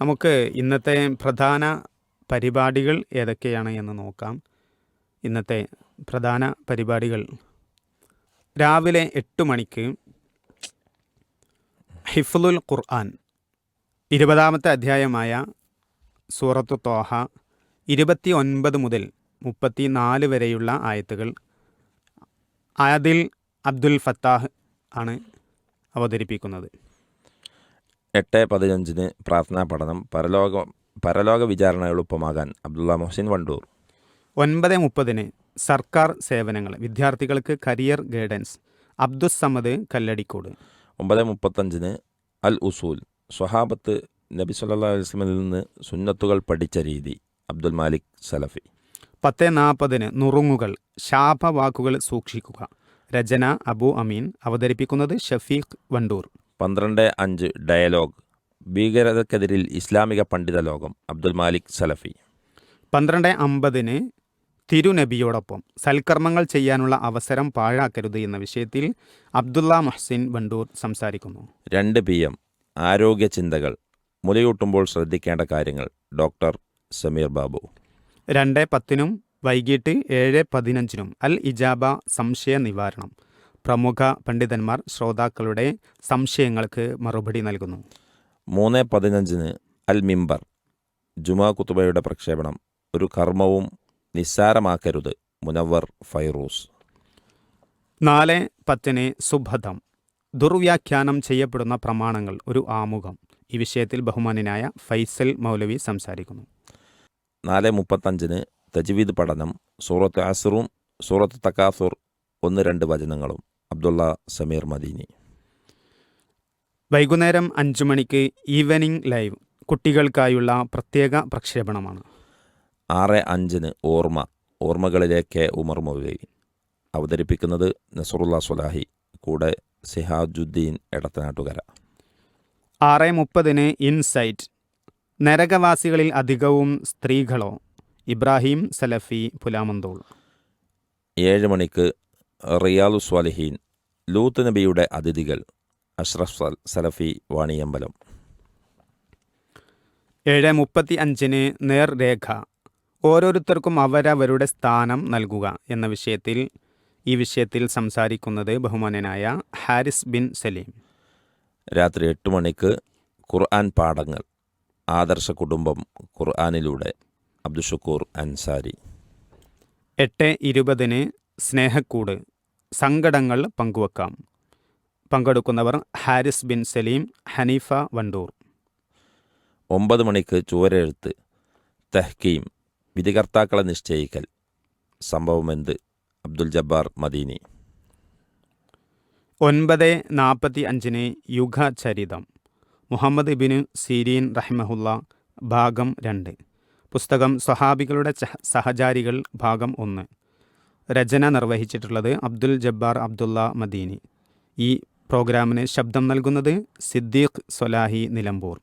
നമുക്ക് ഇന്നത്തെ പ്രധാന പരിപാടികൾ ഏതൊക്കെയാണ് എന്ന് നോക്കാം. ഇന്നത്തെ പ്രധാന പരിപാടികൾ. രാവിലെ എട്ട് മണിക്ക് ഹിഫ്ലുൽ ഖുർആൻ ഇരുപതാമത്തെ അധ്യായമായ സൂറത്തു തോഹ ഇരുപത്തി ഒൻപത് മുതൽ മുപ്പത്തി നാല് വരെയുള്ള ആയത്തുകൾ. ആദിൽ അബ്ദുൽ ഫത്താഹ് ആണ് അവതരിപ്പിക്കുന്നത്. എട്ട് പതിനഞ്ചിന് പ്രാർത്ഥനാ പഠനം പരലോക പരലോക വിചാരണ എളുപ്പമാകാൻ അബ്ദുള്ള മൊഹസിൻ വണ്ടൂർ. ഒൻപത് മുപ്പതിന് സർക്കാർ സേവനങ്ങൾ വിദ്യാർത്ഥികൾക്ക് കരിയർ ഗൈഡൻസ് അബ്ദുസമ്മദ് കല്ലടിക്കോട്. ഒമ്പത് മുപ്പത്തഞ്ചിന് അൽ ഉസൂൽ സ്വഹാബത്ത് നബി സല്ലാ വസ്ലമിൽ നിന്ന് സുന്നത്തുകൾ പഠിച്ച രീതി അബ്ദുൽ മാലിക് സലഫി. പത്ത് നാൽപ്പതിന് നുറുങ്ങുകൾ ശാപവാക്കുകൾ സൂക്ഷിക്കുക. രചന അബു അമീൻ അവതരിപ്പിക്കുന്നത് ഷഫീഖ് വണ്ടൂർ. പന്ത്രണ്ട് അഞ്ച് ഡയലോഗ്. ഭീകരതക്കെതിരിൽ ഇസ്ലാമിക പണ്ഡിത ലോകം. അബ്ദുൽ മാലിക് സലഫി. പന്ത്രണ്ട് അമ്പതിന് തിരുനബിയോടൊപ്പം സൽക്കർമ്മങ്ങൾ ചെയ്യാനുള്ള അവസരം പാഴാക്കരുത് എന്ന വിഷയത്തിൽ അബ്ദുല്ല മഹ്സിൻ വണ്ടൂർ സംസാരിക്കുന്നു. രണ്ട് പി എം. ആരോഗ്യ ചിന്തകൾ. മുലയൂട്ടുമ്പോൾ ശ്രദ്ധിക്കേണ്ട കാര്യങ്ങൾ. ഡോക്ടർ സമീർ ബാബു. രണ്ട് പത്തിനും വൈകിട്ട് ഏഴ് പതിനഞ്ചിനും അൽ ഇജാബ സംശയ നിവാരണം. പ്രമുഖ പണ്ഡിതന്മാർ ശ്രോതാക്കളുടെ സംശയങ്ങൾക്ക് മറുപടി നൽകുന്നു. മൂന്ന് പതിനഞ്ചിന് അൽ മിംബർ ജുമാ കുത്തുബയുടെ പ്രക്ഷേപണം ഒരു കർമ്മവും നിസ്സാരമാക്കരുത് മുനവർ ഫൈറൂസ്. നാല് പത്തിന് സുഭദം ദുർവ്യാഖ്യാനം ചെയ്യപ്പെടുന്ന പ്രമാണങ്ങൾ ഒരു ആമുഖം. ഈ വിഷയത്തിൽ ബഹുമാനനായ ഫൈസൽ മൗലവി സംസാരിക്കുന്നു. നാല് മുപ്പത്തഞ്ചിന് തജ്വീദ് പഠനം സൂറത്ത് അസറും സൂറത്ത് തക്കാസുർ ഒന്ന് രണ്ട് വചനങ്ങളും. അബ്ദുള്ള സമീർ മദീനി. വൈകുന്നേരം അഞ്ചു മണിക്ക് ഈവനിംഗ് ലൈവ് കുട്ടികൾക്കായുള്ള പ്രത്യേക പ്രക്ഷേപണമാണ്. ആറ് അഞ്ചിന് ഓർമ്മ ഓർമ്മകളിലേക്ക് ഉമർ മൗലവി അവതരിപ്പിക്കുന്നത് നസറുല്ല സുലാഹി കൂടെ സിഹാജുദ്ദീൻ എടത്തനാട്ടുകര. ആറ് മുപ്പതിന് ഇൻസൈറ്റ്. നരകവാസികളിൽ അധികവും സ്ത്രീകളോ ഇബ്രാഹിം സലഫി പുലാമന്തോൾ. ഏഴ് മണിക്ക് റിയാലു സ്വാലിഹീൻ ലൂത്ത് നബിയുടെ അതിഥികൾ അഷ്റഫ് സലഫി വാണിയമ്പലം. ഏഴ് മുപ്പത്തി അഞ്ചിന് നേർരേഖ ഓരോരുത്തർക്കും അവരവരുടെ സ്ഥാനം നൽകുക എന്ന വിഷയത്തിൽ ഈ വിഷയത്തിൽ സംസാരിക്കുന്നത് ബഹുമാനനായ ഹാരിസ് ബിൻ സലീം. രാത്രി എട്ട് മണിക്ക് ഖുർആൻ പാഠങ്ങൾ ആദർശ കുടുംബം ഖുർആാനിലൂടെ അബ്ദുഷക്കൂർ അൻസാരി. എട്ട് ഇരുപതിന് സ്നേഹക്കൂട് സങ്കടങ്ങൾ പങ്കുവെക്കാം. പങ്കെടുക്കുന്നവർ ഹാരിസ് ബിൻ സലീം ഹനീഫ വണ്ടൂർ. ഒമ്പത് മണിക്ക് ചുവരെഴുത്ത് തെഹ്കീം വിധികർത്താക്കളെ നിശ്ചയിക്കൽ. സംഭവമെന്ത്? അബ്ദുൽ ജബ്ബാർ മദീനി. ഒൻപത് നാൽപ്പത്തി അഞ്ചിന് യുഗചരിതം. മുഹമ്മദ് ബിന് സീരീൻ റഹ്മഹുല്ല ഭാഗം രണ്ട്. പുസ്തകം സ്വഹാബികളുടെ സഹചാരികൾ ഭാഗം ഒന്ന്. രചന നിർവഹിച്ചിട്ടുള്ളത് അബ്ദുൽ ജബ്ബാർ അബ്ദുള്ള മദീനി. ഈ പ്രോഗ്രാമിന് ശബ്ദം നൽകുന്നത് സിദ്ദീഖ് സൊലാഹി നിലമ്പൂർ.